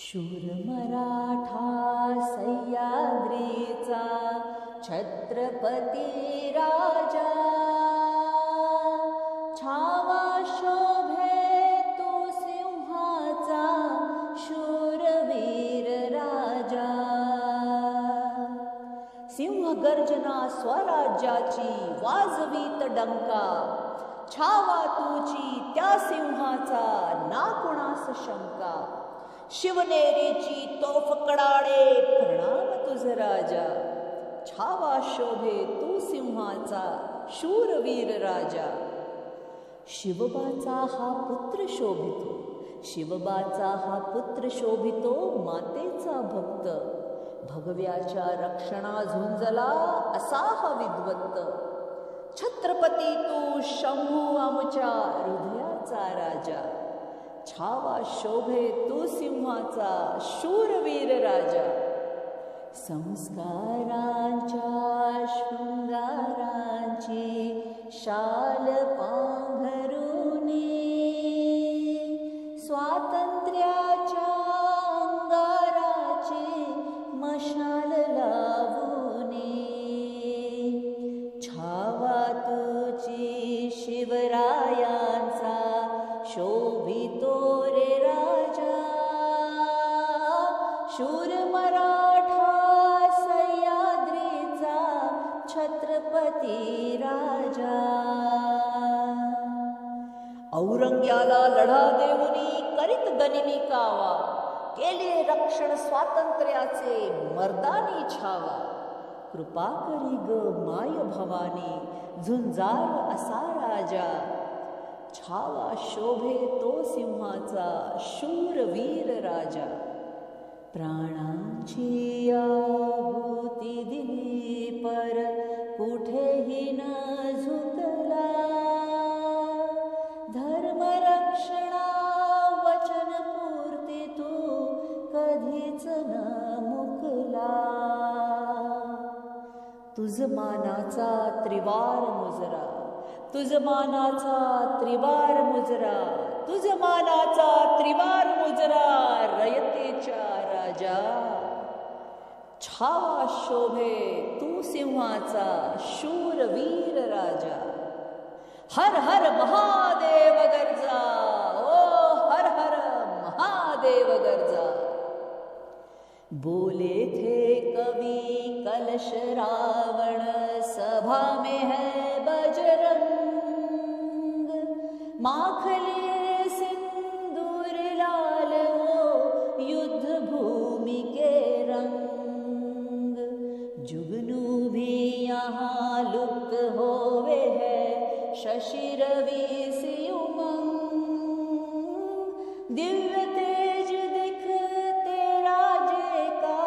शूर मराठा सह्याद्रीचा छत्रपती राजा. छावा शोभे तो सिंहाचा शूरवीर राजा. सिंह गर्जना स्वराज्याची वाजवीत डंका. छावा तुची त्या सिंहाचा ना कुणास शंका. शिवनेरीची तोफ कडाडे प्रणाम तुझ राजा. छावा शोभे तू सिंहाचा शूरवीर राजा. शिवबाचा हा पुत्र शोभितो शिवबाचा हा पुत्र शोभितो मातेचा भक्त. भगव्याच्या रक्षणा झुंजला असा हा विद्वत्त. छत्रपती तू शंभू आमच्या हृदयाचा राजा. छावा शोभे तू सिंहाचा शूरवीर राजा. संस्कारांच्या शृंगारांची शाल स्वातंत्र्याच्या शूर मराठा सह्याद्रीचा छत्रपती राजा. औरंग्याला लढा देऊनी करीत गनिमी कावा. केले रक्षण स्वातंत्र्याचे मर्दानी छावा. कृपा करी ग माय भवानी झुंजार असा राजा. छावा शोभे तो सिंहाचा शूरवीर राजा. प्राणांची आहुती दिली पर कुठेही न झुकला. धर्मरक्षणा वचन पूर्ती तू कधीच न मुकला. तुझ मानाचा त्रिवार मुजरा तुझ मानाचा त्रिवार मुजरा तुझ मानाचा त्रिवार मुजरा रयतेच्या राजा छावा शोभे तू सिंहाचा शूरवीर राजा. हर हर महादेव गर्जा ओ हर हर महादेव गरजा. बोले थे कवि कलश रावण सभा में है बजरंग. माखले जुगनू भी यहाँ लुप्त होवे है शशि रवि सी उमंग। दिव्य तेज दिखते राजे का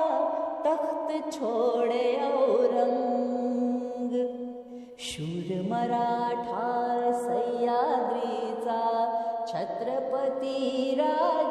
तख्त छोड़े औरंग। शूर मराठा सह्याद्रीचा छत्रपती राजा